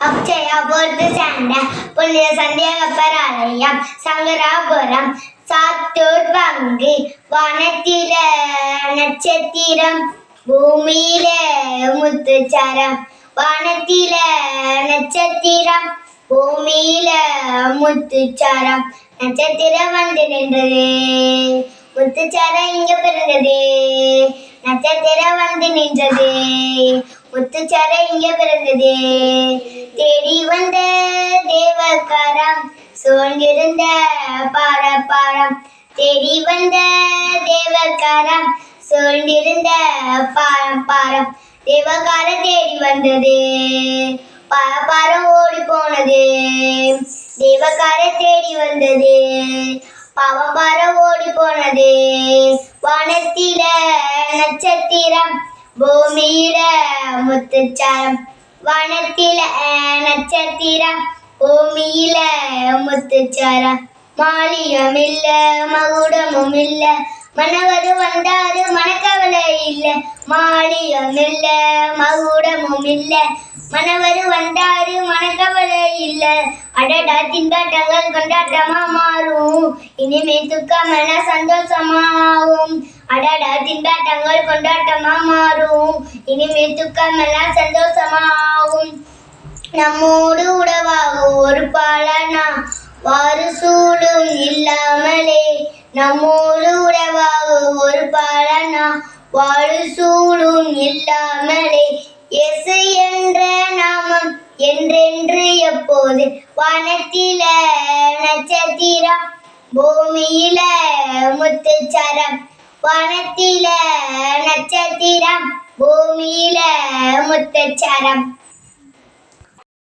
அக்ஷயா சேர்ந்த சண்டை புண்ணிய சந்தியாகப்பராலயம் சங்கராபுரம் சாத்தூர் பங்கு வானத்தில நட்சத்திரம் பூமியில முத்துச்சரம் வானத்தில நட்சத்திரம் பூமியில முத்துச்சரம் நட்சத்திரம் வந்து நின்றது முத்துச்சரம் இங்க பிறந்தது நட்சத்திரம் வந்து நின்றது முத்துச்சரம் இங்க பிறந்தது தேடி வந்த தேவக்காரம் சோழ்ந்திருந்த பாரப்பாரம் தேடி வந்த தேவக்காரம் சூழ்ந்திருந்த பாரம் பாரம். தேவகார தேடி வந்தது பாரம் ஓடி போனது. தேவகார தேடி வந்தது பாவம் பாரம் ஓடி போனது. வானத்தில நட்சத்திரம் பூமியில முத்துச்சாரம். வானத்தில நட்சத்திரம் பூமியில முத்துச்சாரா மாலியம் இல்ல மகுடமும் இல்ல மனவரு வந்தாரு மனக்கவலை இல்ல. மாலியம் இல்ல மகுடமும் இல்ல மனவரு வந்தாரு மனக்கவலை இல்ல. அடடா திண்டாட்டங்கள் கொண்டாட்டமா மாறும். இனிமே துக்கமென சந்தோஷமாகும். அடடா திண்டாட்டங்கள் கொண்டாட்டமா மாறும். இனிமே துக்கமென சந்தோஷமாகும். நம்மோடு உடவாகும் ஒரு பாலனா? வாறு சூடும் இல்லாமலே. நம்மோடு உடவாகும் ஒரு பாலனா? வாழு சூடும் இல்லாமலே. எசு என்ற நாமம் என்றென்று எப்போது? வானத்தில நட்சத்திரம் பூமியில முத்துச்சரம். வானத்தில நட்சத்திரம். பூமியில முத்துச்சரம்.